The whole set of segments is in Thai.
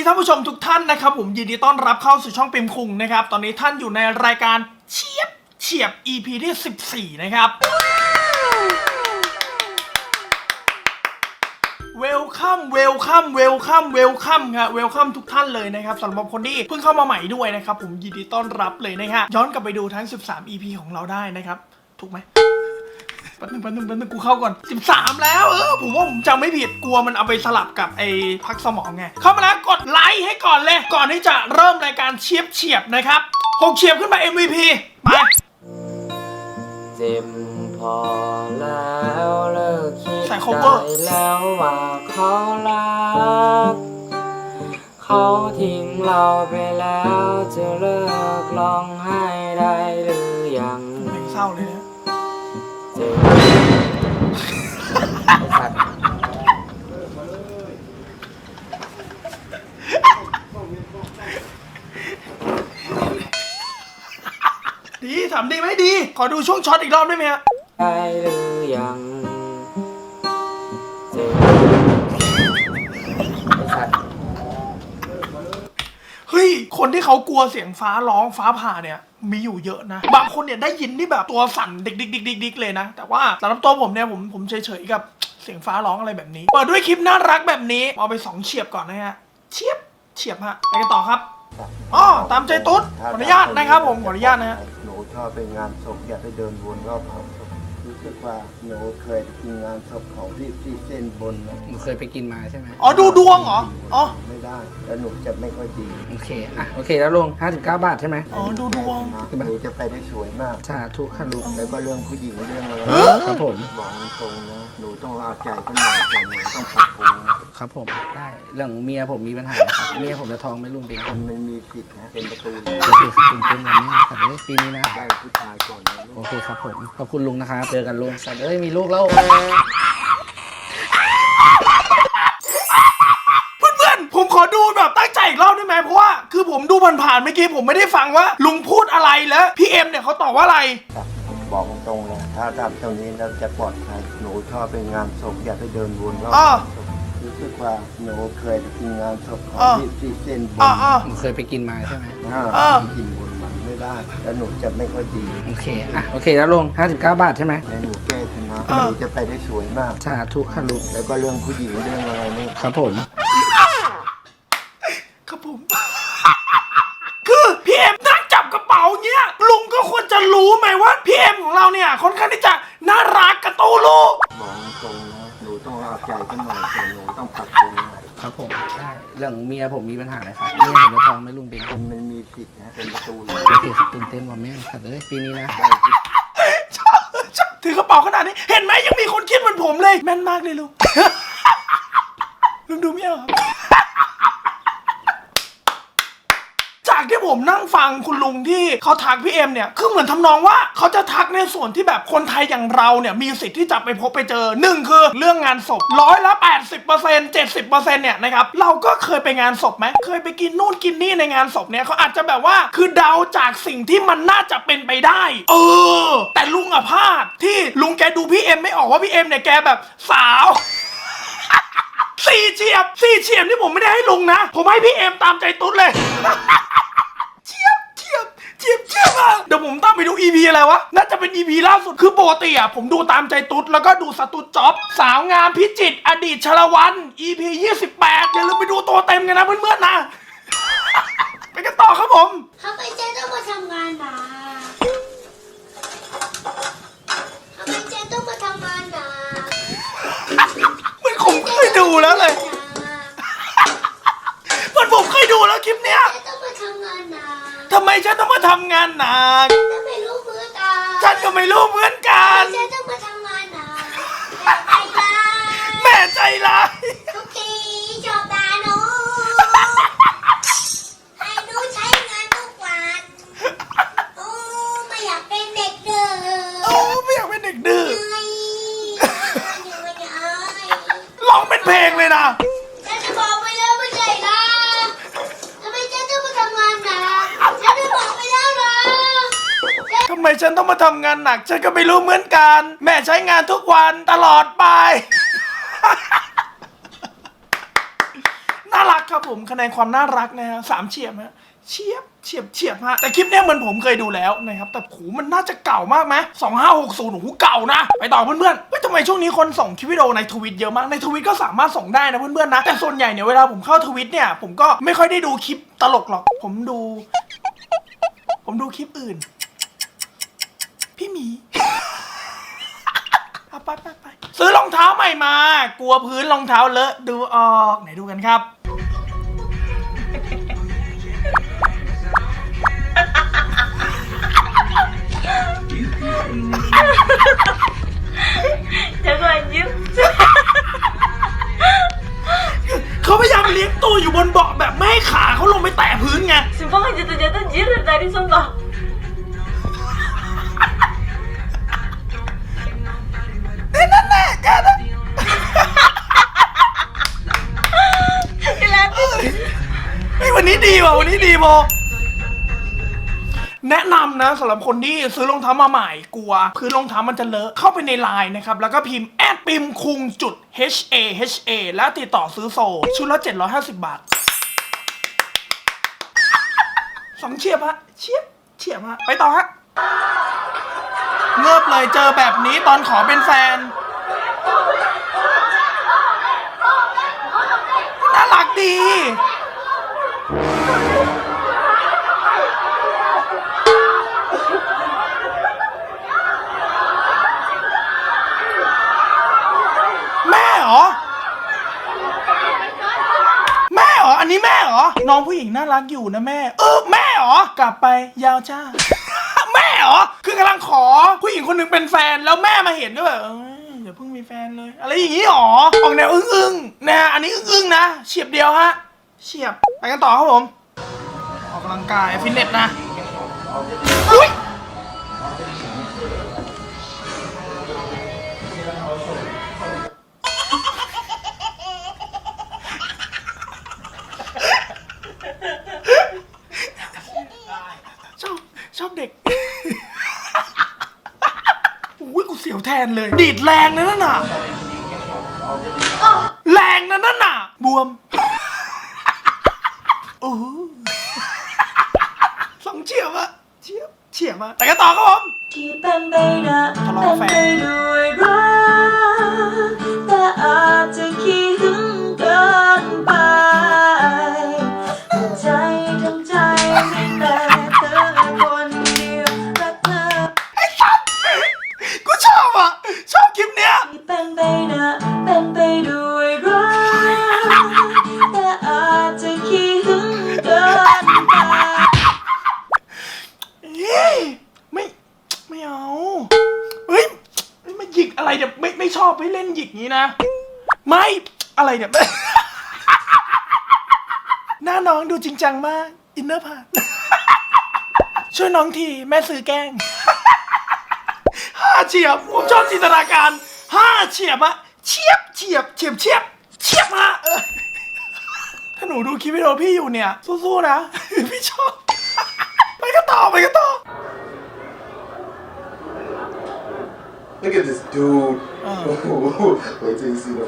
ดีท่านผู้ชมทุกท่านนะครับผมยินดีต้อนรับเข้าสู่ช่องปิมคุงนะครับตอนนี้ท่านอยู่ในรายการเฉียบเฉียบ EP ที่ 14 นะครับ เวลคัม เวลคัม เวลคัม เวลคัมครับเวลคัมทุกท่านเลยนะครับสำหรับคนที่เพิ่งเข้ามาใหม่ด้วยนะครับผมยินดีต้อนรับเลยนะฮะย้อนกลับไปดูทั้ง 13 EP ของเราได้นะครับ ถูกไหม แป๊บนึงแป๊บนึงแป๊บนึงกูเข้าก่อน 13 แล้วเออผมว่าผมจำไม่ผิดกลัวมันเอาไปสลับกับไอ้พักสมองไง เข้ามาแล้วกดไลค์ให้ก่อนเลย ก่อนที่จะเริ่มรายการเฉียบเฉียบๆนะครับหกเฉียบขึ้นมา MVP ไปเจ็บพอแล้วเลิกคิดใส่ cover ได้แล้วว่าเขารัก เขาทิ้งเราไปแล้วจะเลิกร้องไห้ได้หรือยังเพลงเศร้าเลยนะ เจ็บไอ้สัตว์ ดีถามดีไหมดี ขอดูช่วงช็อตอีกรอบได้ไหมฮะได้หรือยังเจ็บไอ้สัตว์เฮ้ย คนที่เขากลัวเสียงฟ้าร้องฟ้าผ่าเนี่ย มีอยู่เยอะนะ บางคนเนี่ยได้ยินนี่แบบตัวสั่นดิกดิกดิกดิกดิกเลยนะ แต่ว่าสำหรับตัวผมเนี่ยผมผมเฉยๆกับ เสียงฟ้าร้องอะไรแบบนี้ เปิดด้วยคลิปน่ารักแบบนี้ เอาไปสองเฉียบก่อนนะฮะ เฉียบ เฉียบฮะ ไปกันต่อครับอ๋อตามใจตุ๊ด ขออนุญาตนะครับผม ขออนุญาตนะฮะ หนูชอบไปงานศพอยากไปเดินวนรอบเผาศพรู้ สึกว่าหนูเคยไปกินงานศพของที่ที่เส้นบนนะหนูเคยไปกินมาใช่ไหมอ๋อดูดวงเหรอ อ๋อ ไม่ได้ แล้วหนูจะไม่ค่อยดีโอเคอะโอเคแล้วลุง59 บาทใช่ไหมอ๋อดูดวง นะหนูจะไปได้สวยมาก สาธุค่ะลุงแล้วก็เรื่องผู้หญิงเรื่องอะไรครับผม บอกตรงๆนะหนูต้องเอาใจกันหน่อยแต่หนูต้องปรับปรุงนะครับผมได้เรื่องเมียผมมีปัญหาครับเมียผมจะท้องไหม่ลุงเป็นคนมันมีสิทธิ์นะเป็นประตูเลยโอเคครับลุงเป็นแบบนี้ครับเอ้ยปีนี้นะได้ผู้ชายก่อนนะลูโอกเคครับผมขอบคุณลุงนะครับเจอกันลุงสัตว์เอ้ยมีลูกแล้ว เพื่อนๆผมขอดูแบบตั้งใจอีกรอบได้ไหมเพราะว่าคือผมดูผ่านๆเมื่อกี้ผมไม่ได้ฟังว่า ลุงพูดอะไรแล้วพี่เอ็มเนี่ยเขาตอบว่าอะไร ครับบอกตรงๆเลยถ้าทำตรงนี้เราจะปลอดภัยหนูชอบไปงานศพอยากไปเดินวนรอบอ่าศพรู้สึกว่าหนูเคยไปกินงานศพของอที่ที่เส้นบนอ่าอ่าหนูเคยไปกินมาใช่ไหมถ้าอ่ากินบ ไม่ได้แล้วหนูจะไม่ค่อยดีโอเค อะ โอเค แล้วลุง59 บาทใช่ไหมแล้วหนูแก้ชนะอ่าหนูจะไปได้สวยมาก สาธุค่ะลุงแล้วก็เรื่องผู้หญิงเรื่องอะไรนี่ครับผม ครับผม คือพี่เอ็มนั่งจับกระเป๋าเงี้ยลุงก็ควรจะรู้ไหมว่าพี่เอ็มของเราเนี่ยค่อนข้าง ได้เรื่องเมียผมมีปัญหาอะไรครับเมียผมจะท้องไหม่ลุงเป็นคนมันมีสิทธิ์นะเป็นประตูเลยโอเคครับตื่นเต้นว่าแม่สัตว์เอ้ยปีนี้นะได้ผู้ถือกระเป๋าขนาดนี้ เห็นไหมยังมีคนคิดเหมือนผมเลย แม่นมากเลยลุง ลุงดูไม่ออกจาก ที่ผมนั่งฟังคุณลุงที่เขาทักพี่เอ็มเนี่ยคือเหมือนทำนองว่าเขาจะทักในส่วนที่แบบคนไทยอย่างเราเนี่ยมีสิทธิ์ที่จะไปพบไปเจอหนึ่งคือเรื่องงานศพร้อยละ80% 70%เนี่ยนะครับเราก็เคยไปงานศพไหมเคยไปกินนู่นกินนี่ในงานศพเนี่ยเขาอาจจะแบบว่าคือเดาจากสิ่งที่มันน่าจะเป็นไปได้ เออ แต่ลุงอะพลาดที่ลุงแกดูพี่เอ็มไม่ออกว่าพี่เอ็มเนี่ยแกแบบสาวสี่เฉียบสี่เฉียบนี่ผมไม่ได้ให้ลุงนะ ผมให้พี่เอ็มตามใจตุ๊ดเลย เฉียบเฉียบเฉียบเฉียบ อะเดี๋ยวผมตามไปดู EP อะไรวะ น่าจะเป็น EP ล่าสุด คือปกติอะผมดูตามใจตุ๊ด แล้วก็ดูสตูดจ็อบ สาวงามพิจิตรอดีตชลวัน EP 28 อย่าลืมไปดูตัวเต็มกันนะเพื่อนๆนะ ไปกันต่อครับผมทำไมเจ๊ต้องมาทำงานหนักทำไมเจ๊ต้องมาทำงานหนักเหมันผมเคยดูแล้วเลยเหมันผมเคยดูแล้วคลิปเนี้ย เจ๊ต้องมาทำงานหนักทำไมฉันต้องมาทำงานหนักถ้าไม่รู้มือตาฉันก็ไม่รู้เหมือนกันเจ๊ต้องมาทำงานหนักแต่ไอ้ยาแม่ใจร้าย นต้องมาทำงานหนัก ฉันก็ไม่รู้เหมือนกัน แม่ใช้งานทุกวันตลอดไป น่ารักครับผมคะแนนความน่ารักนะฮะสามเฉียบฮะเฉียบเฉียบเฉียบฮะแต่คลิปเนี้ยเหมือนผมเคยดูแล้วนะครับ แต่โหมันน่าจะเก่ามากไหมสองห้าหกศูนย์โอ้โหเก่านะ ไปต่อเพื่อนๆเฮ้ยทำไมช่วงนี้คนส่งคลิปวิดีโอในทวิตเยอะมาก ในทวิตก็สามารถส่งได้นะเพื่อนๆนะ แต่ส่วนใหญ่เนี่ยเวลาผมเข้าทวิตเนี่ย ผมก็ไม่ค่อยได้ดูคลิปตลกหรอก ผมดู ผมดูคลิปอื่น พี่หมี เอาไปไปไปซื้อรองเท้าใหม่มา กลัวพื้นรองเท้าเลอะดูออก ไหนดูกันครับ Jangan anjir เขาพยายามเลี้ยงตัวอยู่บนเบาะแบบไม่ให้ขาเขาลงไปแตะพื้นไง Sumpah kan jatuh-jatuh anjir dari tadi sumpah นั่น นี้ดีว่ะวันนี้ดีโมแนะนำนะสำหรับคนที่ซื้อรองเท้ามาใหม่กลัว พื้นรองเท้ามันจะเลอะเข้าไปในไลน์นะครับ แล้วก็พิมพ์แอดปิมคุงจุด h a h a แล้วติดต่อซื้อโซ ชุดละ 750 บาทสองเฉียบฮะเฉียบเฉียบฮะไปต่อฮะเงือบเลยเจอแบบนี้ตอนขอเป็นแฟนน่ารักดี แม่เหรอ แม่เหรอ อันนี้แม่เหรอ น้องผู้หญิงน่ารักอยู่นะแม่ เออแม่เหรอกลับไปยาวจ้า แม่เหรอคือกำลังขอผู้หญิงคนหนึ่งเป็นแฟนแล้วแม่มาเห็นก็แบบเอ้ยอย่าเพิ่งมีแฟนเลย อะไรอย่างนี้หรอออกแนวอึ้งๆนะฮะอันนี้อึ้งๆนะเฉียบเดียวฮะเฉียบไปกันต่อครับผม ออกกำลังกายฟิตเนสนะอุ้ย ชอบชอบเด็ก อุ้ยกูเสียวแท นเลย ดีดแรงนะนั่นน่ะ แรงนะนั่นน่ะ บวมโอ้โหสองเฉียบอะเฉียบเฉียบอะแต่กันต่อครับผมที่เป็นไปนะทะเลาะเป็กับนแฟไปนด้วยรัก ล่นหยิกงี้นะ ไม่อะไรเนี่ย หน้าน้องดูจริงจังมาก อินเนอร์ผ่านช่วยน้องทีแม่ซื้อแกล้งห้าเฉียบผมชอบจินตนาการห้าเฉียบอะเฉียบเฉียบเฉียบเฉียบเฉียบฮะถ้าหนูดูคลิปวิดีโอพี่อยู่เนี่ย สู้ๆนะ พี่ชอบ ไปกันต่อไปกันต่อ Look at this dude. Oh. Wait till you see the.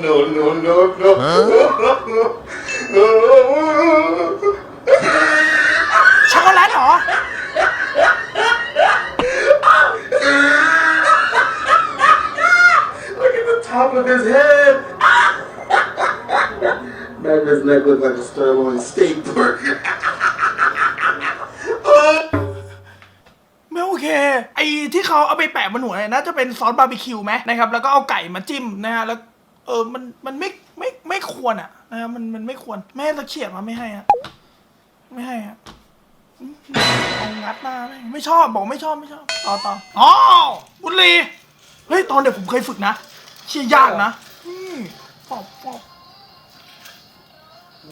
no, no, no, no. ช็ his neck looks like a sirloin steak burger. ไม่โอเคไอ้ที่เขาเอาไปแปะบนหัวเนี่ยน่าจะเป็นซอสบาร์บีคิวไหมนะครับแล้วก็เอาไก่มาจิ้มนะฮะแล้วเออมันมันไม่ไม่ไม่ควรอะนะฮะมันมันไม่ควรแม่ตะเขียบมาไม่ให้อะไม่ให้อะอืมเอางัดหน้าไม่ไม่ชอบบอกไม่ชอบไม่ชอบต่อต่ออ๋อบุหรีเฮ้ยตอนเด็กผมเคยฝึกนะเชี่ยยากนะอืมปอบปอบ โ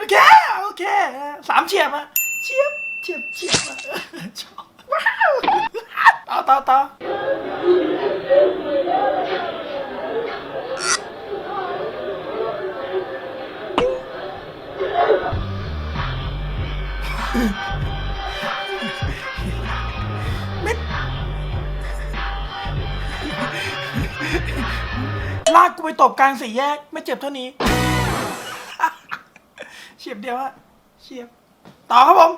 อเค โอเค สามเฉียบอะเฉียบเฉียบเฉียบอะชอบว้าวต่อต่อต่อ ลากกูไปตบกลางสี่แยก ไม่เจ็บเท่านี้ เฉียบเดียวอะเฉียบ ต่อครับผม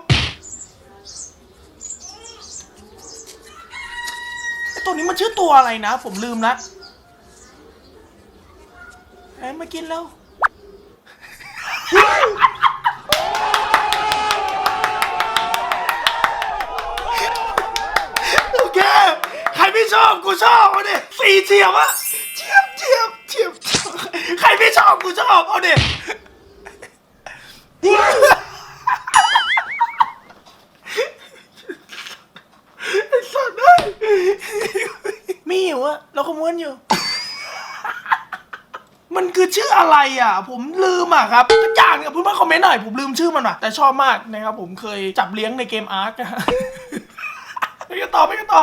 ไอตัวนี้มันชื่อตัวอะไรนะ ผมลืมละไอ้ยมากินแล้ว โอเค ใครไม่ชอบ กูชอบเอาดิสี่เฉียบอะ อบกูชอบเอาดิไอ้สัตว์เอ้ยมีอยู่อะเราขโมยอยู่ มันคือชื่ออะไรอะ ผมลืมอะครับทุกอย่างเนี่ยเพื่อนๆคอมเมนต์หน่อย ผมลืมชื่อมันว่ะ แต่ชอบมากนะครับผมเคยจับเลี้ยงในเกมอาร์คไปกันต่อไปกันต่อ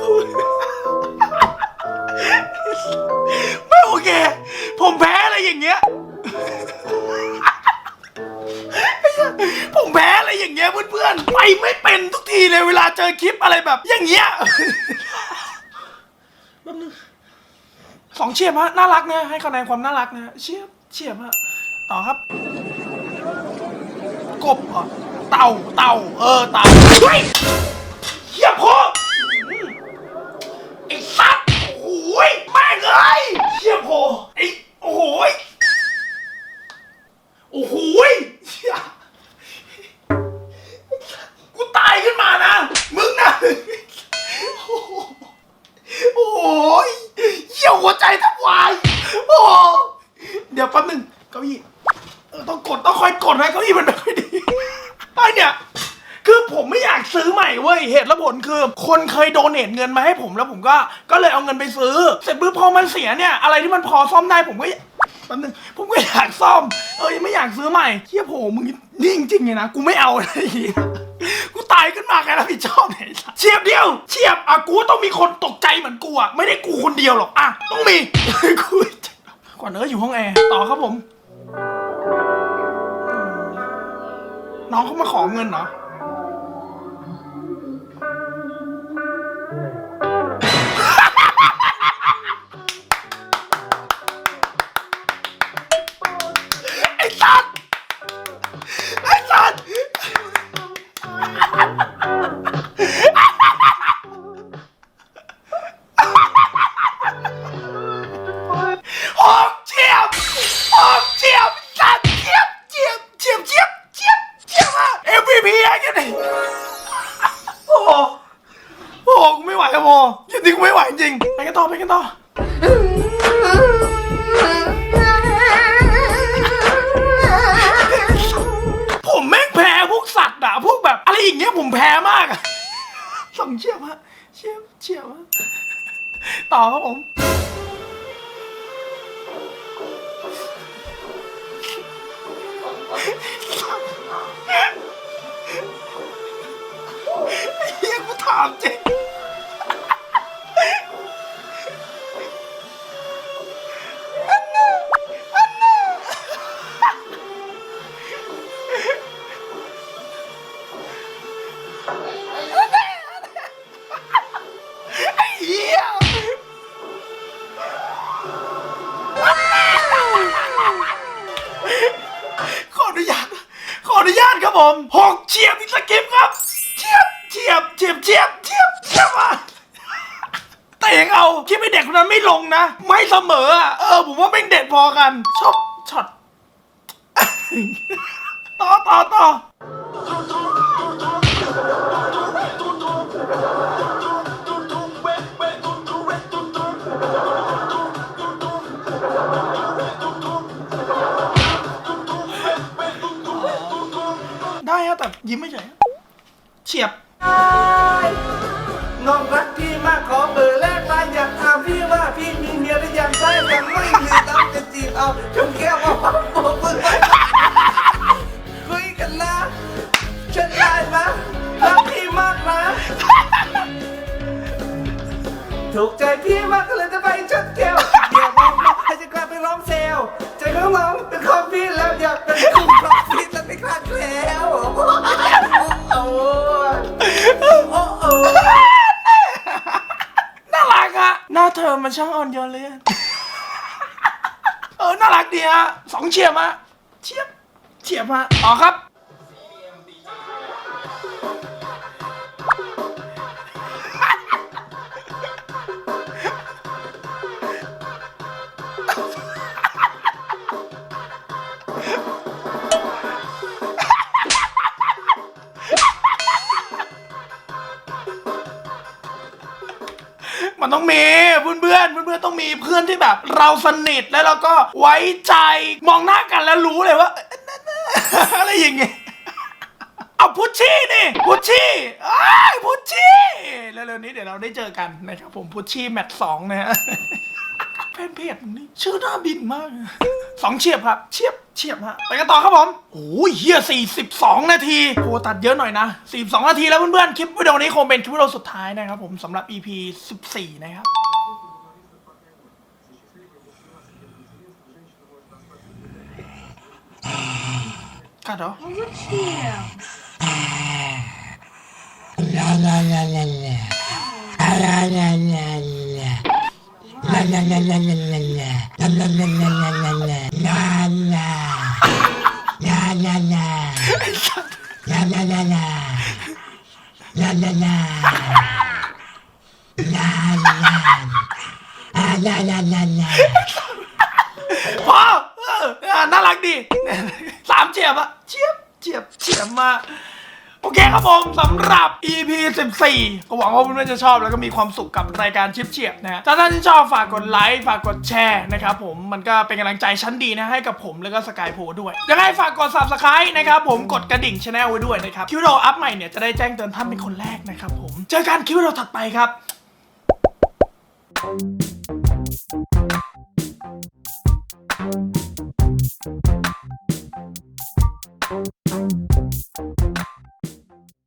กูไม่โอเค ผมแพ้อะไรอย่างเงี้ย ผมแพ้อะไรอย่างเงี้ยเพื่อนๆ ไปไม่เป็นทุกทีเลยเวลาเจอคลิปอะไรแบบ อย่างเงี้ยแป๊บนึงสองเฉียบฮะน่ารักนะให้คะแนนความน่ารักนะเฉียบเฉียบฮะต่อครับ กบเหรอเต่าเต่าเออเต่า คือคนเคยโดเนทเงินมาให้ผมแล้วผมก็ก็เลยเอาเงินไปซื้อ เสร็จปุ๊บพอมันเสียเนี่ยอะไรที่มันพอซ่อมได้ผมก็แป๊บนึงผมก็อยากซ่อม เออยังไม่อยากซื้อใหม่เฮียโผมึงนี่จริงๆเลยนะกูไม่เอาเลยกูตายขึ้นมาใครรับผิดชอบไหนยเฉียบเดียวเฉียบอะกูต้องมีคนตกใจเหมือนกูอะไม่ได้กูคนเดียวหรอกอะต้องมีกูก่อนเอออยู่ห้องแอร์ต่อครับผม น้องเขามาขอเงินเหรอ กันต่อ ผมแม่งแพ้พวกสัตว์อะพวกแบบ อะไรอย่างเงี้ยผมแพ้มากอะสองเชี่ยบฮะเชี่ยบเชี่ยบฮะต่อครับผม นุญาตครับผมหกเฉียบอีกสกิปครับเฉียบเฉียบเฉียบเฉียบเฉียบเฉียบอะแต่ยังเอาคิดไปเด็กคนนั้นไม่ลงนะ ไม่เสมออะเออผมว่าเป็นเด็ดพอกันชอบช็อตต่อต่อต่อ เฉยเฉียบ น้องรักพี่มากขอเบอร์แรกมาอยากถามพี่ว่าพี่มีเมียหรือยังใช่ยังไม่มีต้องจะจีบเอาชมแก้วมาพับโบกมือคุยกันนะฉันได้ไหมรักพี่มากนะถูกใจพี่มากก็เลยจะไปชนแก้วเดี๋ยวมองมาให้จะกลับไปร้องเซลลใจข้างหลังเป็นคอมพี่แล้วอยากเป็นกลุ่ เธอมันช่างอ่อนโยนเลยอะ เออ น่ารักดีฮะสองเฉียบฮะเฉียบเฉียบฮะต่อครับ มันต้องมีเพื่อนเพื่อนเพื่อนๆต้องมีเพื่อนที่แบบ เราสนิทแล้วเราก็ไว้ใจมองหน้ากันแล้วรู้เลยว่า อะไรอย่างเงี้ยเอาพุชชี่นี่พุชชี่อ้ายพุชชี่เร็วๆนี้เดี๋ยวเราได้เจอกันนะครับผมพุชชี่แมตช์สองนะฮะ ฟนเพจนี่ชื่อหน้าบินมาก สองเฉียบครับ เฉียบเฉียบฮะไปกันต่อครับผมโอ้ยเฮีย42 นาทีโอ้ตัดเยอะหน่อยนะ 42 นาทีแล้วเพื่อนๆ คลิปวิดีโอนี้คงเป็นคลิปวิดีโอสุดท้ายนะครับผมสำหรับ EP 14 นะครับกัดเหรอ พอเอออะน่ารักดีสามเฉียบอะเฉียบเฉียบเฉียบมา โอเคครับผมสำหรับ EP 14 ก็หวังว่าเพื่อนๆจะชอบแล้วก็มีความสุขกับรายการชิปเฉียบนะฮะถ้าท่านชอบฝากกดไลค์ฝากกดแชร์นะครับผมมันก็เป็นกำลังใจชั้นดีนะให้กับผมแล้วก็สกายโพด้วยยังไงฝากกด subscribe นะครับผมกดกระดิ่งช anel ไว้ด้วยนะครับคิวโดอัพใหม่เนี่ยจะได้แจ้งเตือนท่านเป็นคนแรกนะครับผมเจอกันคิวโดถัดไปครับ